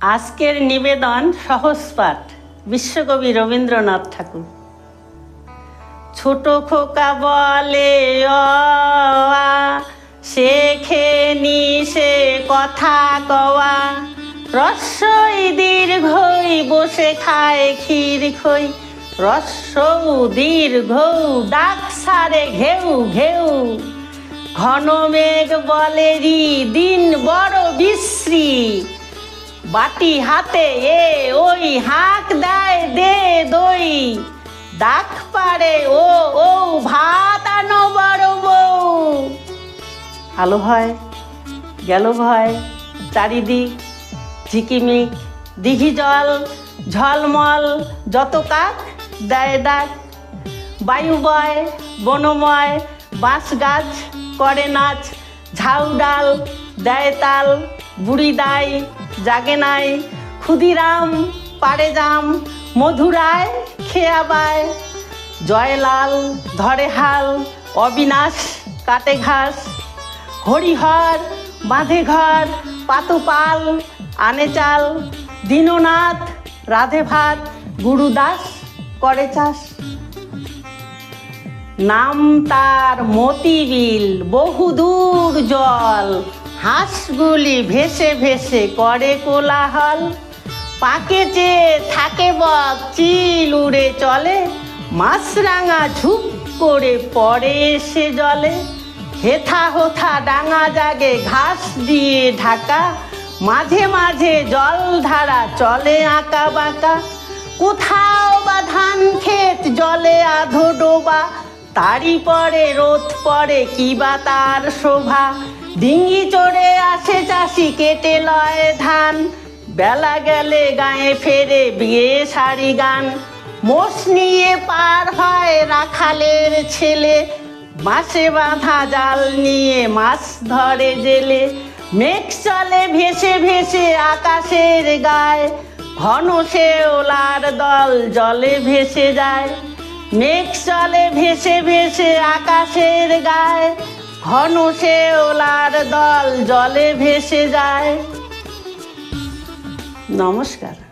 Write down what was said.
আজকের নিবেদন সহজ পাঠ বিশ্বকবি রবীন্দ্রনাথ ঠাকুর। ছোট খোকা বলে শেখে নি সে কথা কওয়া। রস্যই দীর্ঘই বসে খায় ক্ষীর খই। রস্যৌ দীর্ঘ ডাক সারে ঘেউ ঘেউ। ঘন মেঘ বলে, রি, দিন বড় বিশ্রী। বাটি হাতে এ ওই হাঁক দেয় দে দই। ডাক পারে ও ও ভাত আনো বড় বউ। আলো হয়, গেল ভয়, চারিদিক ঝিকিমিক, দিঘি জল, ঝলমল, যত কাক দেয় ডাক। বায়ু বয় বনময় বাঁশ গাছ করে নাচ। ঝাউ ডাল, দেয় তাল, বুড়ি দায় জাগে নাই, ক্ষুদিরাম পারে জাম মধুরায় খেয়াবায় জয়লাল, ধরে হাল, অবিনাশ, কাটে ঘাস, হরিহর, বাঁধে ঘর, পাতুপাল, আনে চাল, দীননাথ, রাধে ভাত, গুরুদাস, করে চাষ। নাম তার মতিবিল বহুদূর জল। হাঁসগুলি ভেসে ভেসে করে কোলাহল। পাকে চেয়ে থাকে বক, চিল উড়ে চলে। মাছরাঙা ঝুপ করে পড়ে এসে জলে। হেথা হোথা ডাঙা জাগে ঘাস দিয়ে ঢাকা। মাঝে মাঝে জল ধারা চলে আঁকা বাঁকা। কোথাও বা ধান ক্ষেত জলে আধো ডোবা। তারই পরে রোদ পড়ে, কি বা তার শোভা? ডিঙ্গি চড়ে আসে চাষি, কেটে লয় ধান। বেলা গেলে গায়ে ফেরে বিয়ে শাড়ি গান। মোষ নিয়ে পার হয় রাখালের ছেলে। মাসে বাঁধা জাল নিয়ে মাছ ধরে জেলে। মেঘ চলে ভেসে ভেসে আকাশের গায়ে। ঘন শেওলার দল জলে ভেসে যায়। মেঘ চলে ভেসে ভেসে আকাশের গায়ে ঘন সে ওলার দল জলে ভেসে যায়। নমস্কার।